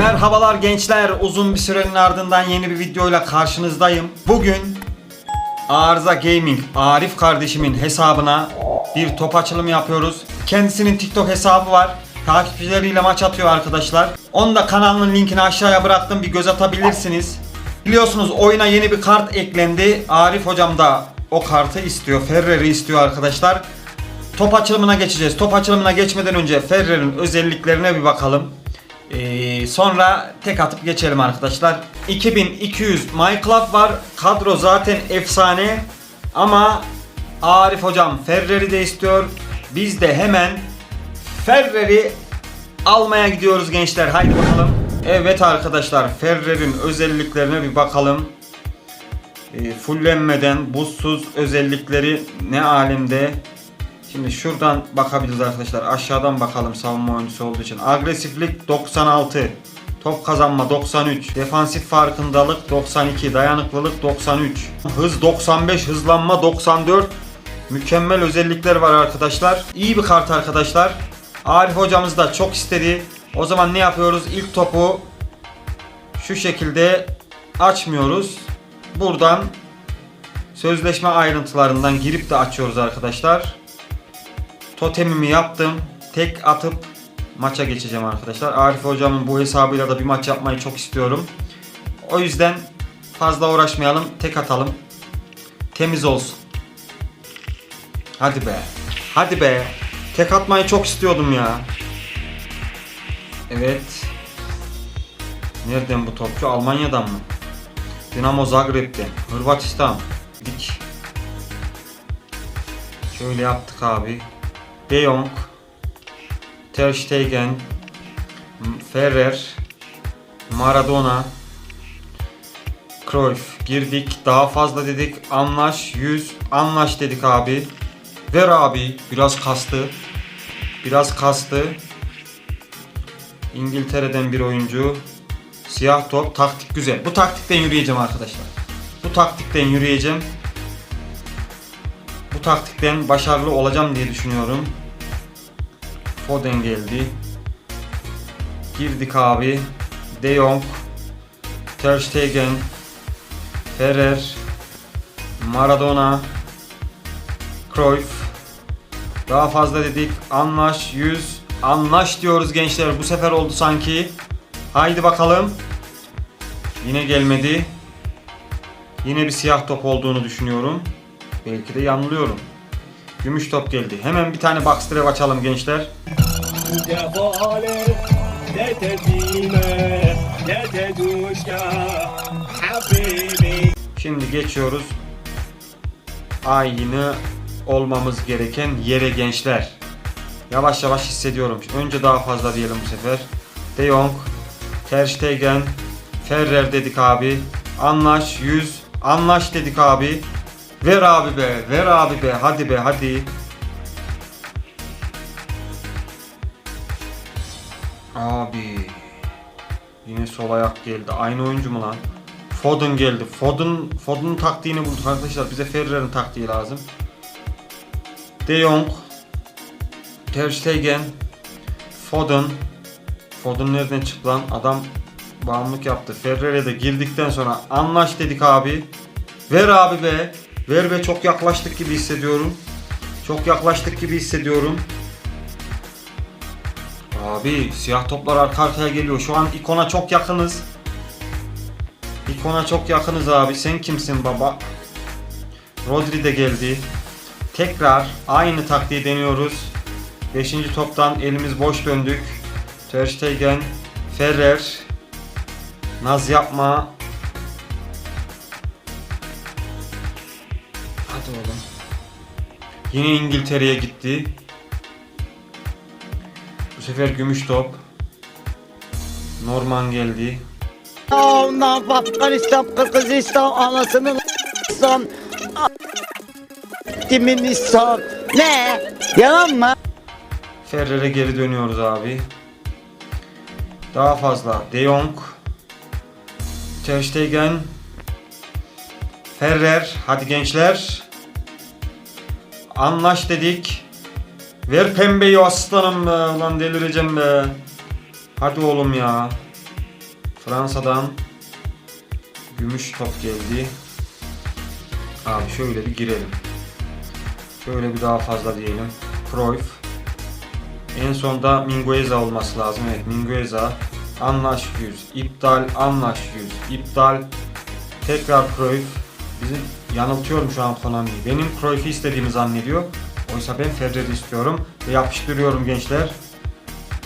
Merhabalar gençler. Uzun bir sürenin ardından yeni bir videoyla karşınızdayım. Bugün Arıza Gaming Arif kardeşimin hesabına bir top açılımı yapıyoruz. Kendisinin TikTok hesabı var. Takipçileriyle maç atıyor arkadaşlar. Onu da kanalının linkini aşağıya bıraktım. Bir göz atabilirsiniz. Biliyorsunuz oyuna yeni bir kart eklendi. Arif hocam da o kartı istiyor. Ferrer'i istiyor arkadaşlar. Top açılımına geçeceğiz. Top açılımına geçmeden önce Ferrer'in özelliklerine bir bakalım. Ee, sonra tek atıp geçelim arkadaşlar. 2200 MyClub var. Kadro zaten efsane. Ama Arif hocam Ferrer'i de istiyor. Biz de hemen Ferrer'i almaya gidiyoruz gençler. Haydi bakalım. Evet arkadaşlar Ferrer'in özelliklerine bir bakalım. E, fullenmeden buzsuz özellikleri ne alemde. Şimdi şuradan bakabiliriz arkadaşlar. Aşağıdan bakalım savunma oyuncusu olduğu için. Agresiflik 96. Top kazanma 93. Defansif farkındalık 92. Dayanıklılık 93. Hız 95. Hızlanma 94. Mükemmel özellikler var arkadaşlar. İyi bir kart arkadaşlar. Arif hocamız da çok istedi. O zaman ne yapıyoruz? İlk topu şu şekilde açmıyoruz. Buradan sözleşme ayrıntılarından girip de açıyoruz arkadaşlar. Totemimi yaptım. Tek atıp maça geçeceğim arkadaşlar. Arif hocamın bu hesabıyla da bir maç yapmayı çok istiyorum. O yüzden fazla uğraşmayalım. Tek atalım. Temiz olsun. Hadi be. Hadi be. Tek atmayı çok istiyordum ya. Evet. Nereden bu topçu? Almanya'dan mı? Dinamo Zagreb'den. Hırvatistan. Dik. Şöyle yaptık abi. De Jong. Ter Stegen. Ferrer. Maradona. Cruyff. Girdik. Daha fazla dedik. Anlaş. 100. Anlaş dedik abi. Ver abi. Biraz kastı. Biraz kastı. İngiltere'den bir oyuncu. Siyah top. Taktik güzel. Bu taktikten yürüyeceğim arkadaşlar. Bu taktikten yürüyeceğim. Bu taktikten başarılı olacağım diye düşünüyorum. Foden geldi. Girdik abi. De Jong. Ter Stegen. Ferrer. Maradona. Cruyff. Daha fazla dedik. Anlaş 100. Anlaş diyoruz gençler. Bu sefer oldu sanki. Haydi bakalım. Yine gelmedi. Yine bir siyah top olduğunu düşünüyorum. Belki de yanılıyorum. Gümüş top geldi. Hemen bir tane backstrap açalım gençler. Şimdi geçiyoruz. Aynı olmamız gereken yere gençler. Yavaş yavaş hissediyorum. Önce daha fazla diyelim bu sefer. De Jong, Ter Stegen, Ferrer dedik abi. Anlaş 100, Anlaş dedik abi. Ver abi be, ver abi be. Hadi be, hadi. Abi. Yine sol ayak geldi. Aynı oyuncu mu lan? Foden geldi. Foden Foden'ın taktiğini bulduk arkadaşlar. Bize Ferrer'in taktiği lazım. De Jong, Ter Stegen, Foden. Foden nereden çıktı lan? Adam bağımlılık yaptı. Ferrer'e de girdikten sonra anlaş dedik abi. Ver abi be. Ver be çok yaklaştık gibi hissediyorum. Çok yaklaştık gibi hissediyorum. Abi siyah toplar arka arkaya geliyor. Şu an ikona çok yakınız. İkona çok yakınız abi. Sen kimsin baba? Rodri de geldi. Tekrar aynı taktiği deniyoruz. Beşinci toptan elimiz boş döndük. Ter Stegen, Ferrer. Naz yapma. Yine İngiltere'ye gitti. Bu sefer gümüş top. Norman geldi. Ondan Afganistan, Kırgızistan, anasının İslam, kimin İslam, ne? Yalan mı? Ferrer'e geri dönüyoruz abi. Daha fazla. De Jong. Ter Stegen. Ferrer. Hadi gençler. Anlaş dedik. Ver pembeyi aslanım be. Ulan delireceğim be. Hadi oğlum ya. Fransa'dan gümüş top geldi. Abi şöyle bir girelim. Şöyle bir daha fazla diyelim. Cruyff. En sonda Mingueza olması lazım. Evet Mingueza. Anlaş 100. İptal. Anlaş 100. İptal. Tekrar Cruyff. Bizi yanıltıyorum şu an Konami'yi. Benim Cruyff'i istediğimi zannediyor. Oysa ben Ferrer'i istiyorum. Ve yapıştırıyorum gençler.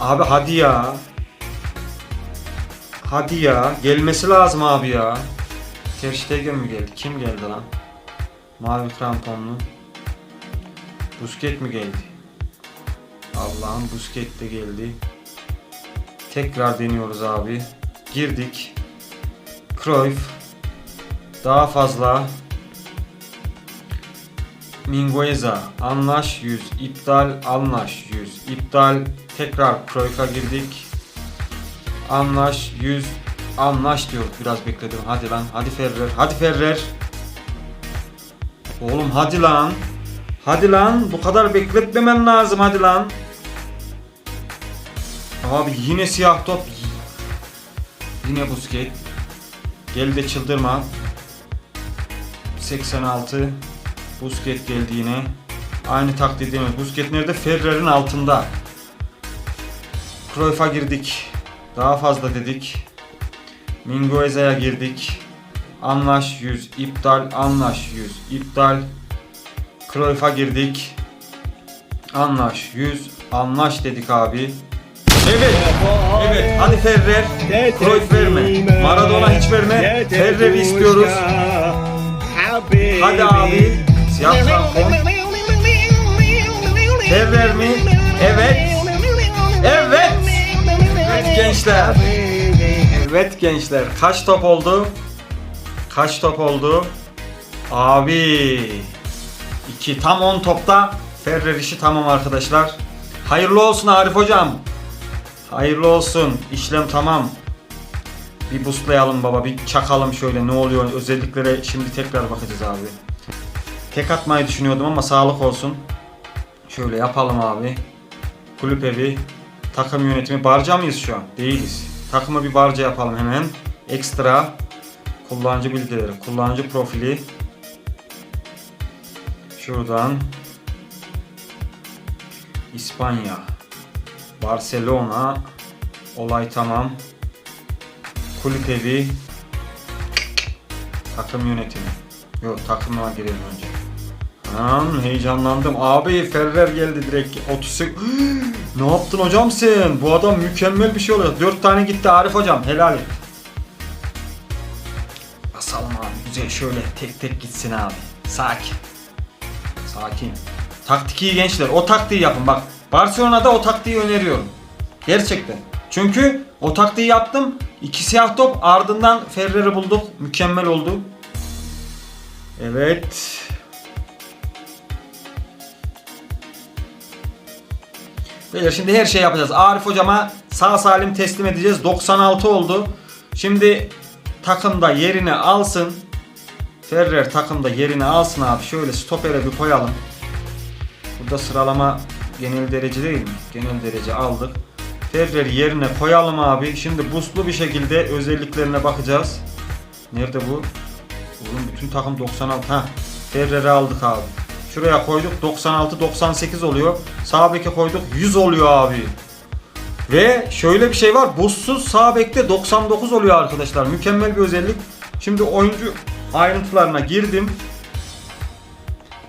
Abi hadi ya. Hadi ya. Gelmesi lazım abi ya. Ter Stegen mi geldi? Kim geldi lan? Mavi kramponlu. Busquets mi geldi? Allah'ım Busquets de geldi. Tekrar deniyoruz abi. Girdik. Cruyff. Daha fazla. Mingueza. Anlaş 100. İptal. Anlaş 100. İptal. Tekrar Cruyff'a girdik. Anlaş 100. Anlaş diyoruz. Biraz bekledim. Hadi lan. Hadi Ferrer. Hadi Ferrer. Oğlum hadi lan. Hadi lan. Bu kadar bekletmemen lazım. Hadi lan. Abi yine siyah top. Yine Busquets. Gel de çıldırma. 86. Busquets geldi yine. Aynı taktiği deniyoruz. Busquets nerede? Ferrer'in altında. Cruyff'a girdik. Daha fazla dedik. Mingueza'ya girdik. Anlaş 100. iptal. Anlaş 100. iptal. Cruyff'a girdik. Anlaş 100. Anlaş dedik abi. Evet. Evet. Hadi Ferrer. Cruyff verme. Maradona hiç verme. Ferrer'i istiyoruz. Hadi abi. Siyah tampon. Ferrer mi? Evet. Evet. Evet gençler. Evet gençler. Kaç top oldu? Kaç top oldu? Abi. 2 tam 10 topta Ferrer işi tamam arkadaşlar. Hayırlı olsun Arif hocam. Hayırlı olsun. İşlem tamam. Bir buslayalım baba. Bir çakalım şöyle ne oluyor. Özelliklere şimdi tekrar bakacağız abi. Tek atmayı düşünüyordum ama sağlık olsun. Şöyle yapalım abi. Kulüp evi. Takım yönetimi. Barca mıyız şu an? Değiliz. Takımı bir barca yapalım hemen. Ekstra. Kullanıcı bilgileri. Kullanıcı profili. Şuradan. İspanya. Barcelona. Olay tamam. Kulüp evi. Takım yönetimi. Yok takıma girelim önce. Lan heyecanlandım. Abi Ferrer geldi direkt. 30 Ne yaptın hocam sen? Bu adam mükemmel bir şey oluyor. 4 tane gitti Arif hocam. Helal et. Basalım abi. Güzel şöyle tek tek gitsin abi. Sakin. Sakin. Taktik iyi gençler. O taktiği yapın bak. Barcelona'da o taktiği öneriyorum. Gerçekten. Çünkü o taktiği yaptım. İki siyah top ardından Ferrer'i bulduk. Mükemmel oldu. Evet. Beyler şimdi her şey yapacağız. Arif hocama sağ salim teslim edeceğiz. 96 oldu. Şimdi takımda yerini alsın. Ferrer takımda yerini alsın abi. Şöyle stopere bir koyalım. Burada sıralama genel derece değil mi? Genel derece aldık. Ferrer'i yerine koyalım abi. Şimdi buslu bir şekilde özelliklerine bakacağız. Nerede bu? Oğlum bütün takım 96. Ha. Ferrer'i aldık abi. Şuraya koyduk 96 98 oluyor. Sağ beke koyduk 100 oluyor abi. Ve şöyle bir şey var. Buzsuz sağ bekte 99 oluyor arkadaşlar. Mükemmel bir özellik. Şimdi oyuncu ayrıntılarına girdim.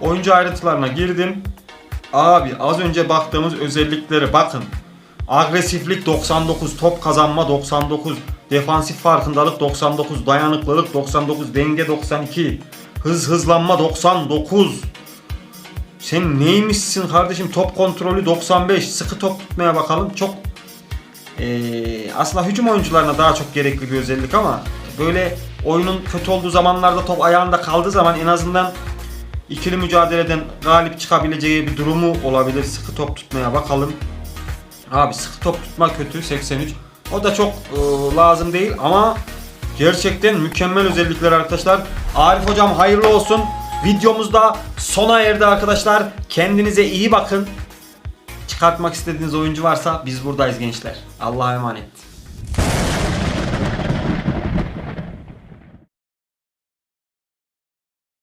Oyuncu ayrıntılarına girdim. Abi az önce baktığımız özelliklere bakın. Agresiflik 99, top kazanma 99, defansif farkındalık 99, dayanıklılık 99, denge 92, hız hızlanma 99. Sen neymişsin kardeşim? Top kontrolü 95. Sıkı top tutmaya bakalım. Çok eee, aslında hücum oyuncularına daha çok gerekli bir özellik ama böyle oyunun kötü olduğu zamanlarda top ayağında kaldığı zaman en azından ikili mücadeleden galip çıkabileceği bir durumu olabilir. Sıkı top tutmaya bakalım. Abi sıkı top tutma kötü 83. O da çok e, lazım değil ama gerçekten mükemmel özellikler arkadaşlar. Arif hocam hayırlı olsun. Videomuz da sona erdi arkadaşlar. Kendinize iyi bakın. Çıkartmak istediğiniz oyuncu varsa biz buradayız gençler. Allah'a emanet.